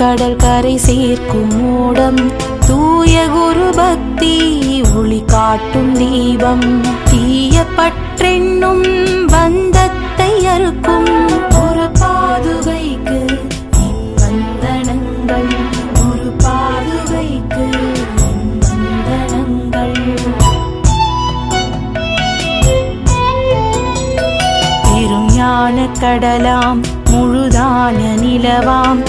கடல் கரை சேர்க்கும் மூடம் தூய குரு பக்தி ஒளி காட்டும் தீபம். தீய பற்றென்னும் பந்தத்தை அறுக்கும் ஒரு பாதுகைக்கு வந்தனங்கள் ஒரு பாதுகைக்கு வந்தனங்கள் பெரும் ஞான கடலாம் முழுதான நிலவாம்.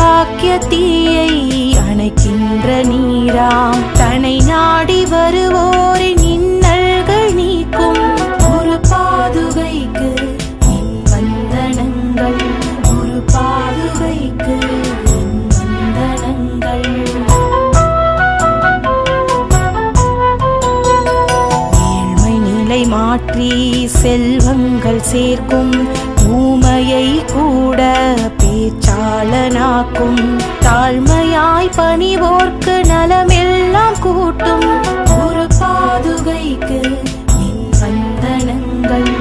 துர்பாக்கிய தீயை அணைக்கின்ற நீராம். தனை நாடி வருவோரின் இன்னல்கள் நீக்கும். ஒரு பாதுகைக்கு வந்தனங்கள் ஒரு பாதுகைக்கு மாற்றி செல்வங்கள் சேர்க்கும். ஊமையை கூட பேச்சாளனாக்கும். தாழ்மையாய் பணிவோர்க்கு நலமெல்லாம் கூட்டும். ஒரு பாதுகைக்கு என் வந்தனங்கள்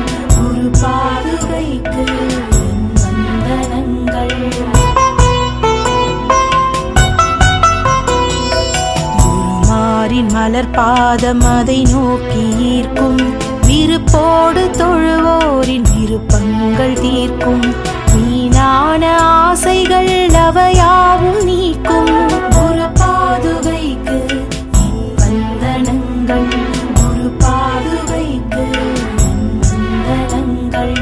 ஒரு பாதுகைக்கு என் வந்தனங்கள் மலர் பாதம் அதை நோக்கி ஈர்க்கும். விருப்போடு தொழுவோரின் விருப்பங்கள் தீர்க்கும். வீணான ஆசைகள் அவையாவும் நீக்கும். ஒரு பாதுகைக்கு வந்தனங்கள் ஒரு பாதுகைக்கு வந்தனங்கள்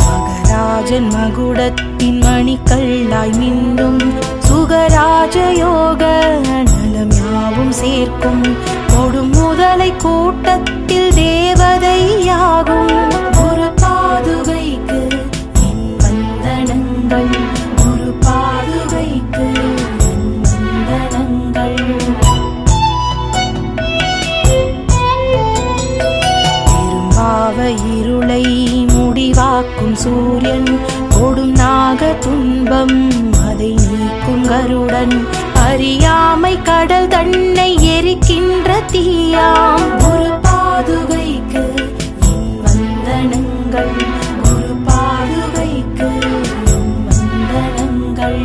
மகராஜன் மகுடத்தின் மணிக்கல்லாய் மின்னும். சுகராஜயோக நலம் யாவும் சேர்க்கும் கொடும் முதலை கூட்டத்தில் தே முடிவாக்கும் சூரியன் கொடும் நாக துன்பம். அதை நீக்கும் கருடன் அறியாமை கடல் தன்னை எரிக்கின்ற தீயாம். ஒரு பாதுகைக்கு வந்தனங்கள் ஒரு பாதுகைக்கு வந்தனங்கள்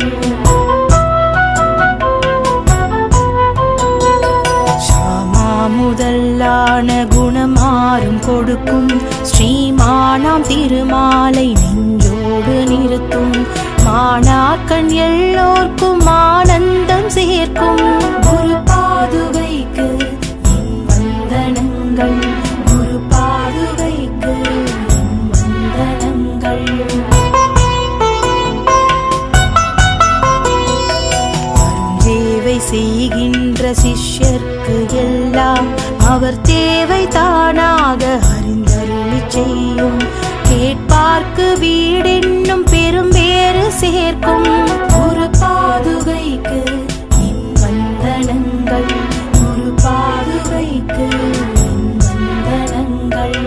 ஸ்ரீமானாம் திருமாலை நெஞ்சோடு நிறுத்தும். மாணாக்கண் எல்லோர்க்கும் ஆனந்தம் சேர்க்கும். குரு பாதுகைக்கு வந்தனங்கள். குரு பாதுகைக்கு வந்தனங்கள். சேவை செய்கின்ற சிஷ்யர்க்கு எல்லாம் அவர் தேவை தானாக அறிந்தருளி செய்யும் கேட்பார்க்கு வீடென்னும் பெரும் வேறு சேர்க்கும். ஒரு பாதுகைக்கு வந்தனங்கள் ஒரு பாதுகைக்கு வந்தனங்கள்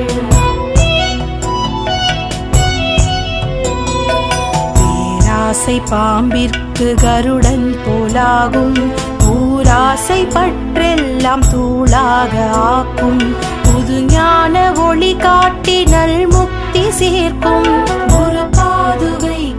பேராசை பாம்பிற்கு கருடன் போலாகும். ஊராசை எல்லாம் தூளாக ஆக்கும். புது ஞான ஒளி காட்டி நல் முக்தி சேர்க்கும். ஒரு பாதுகை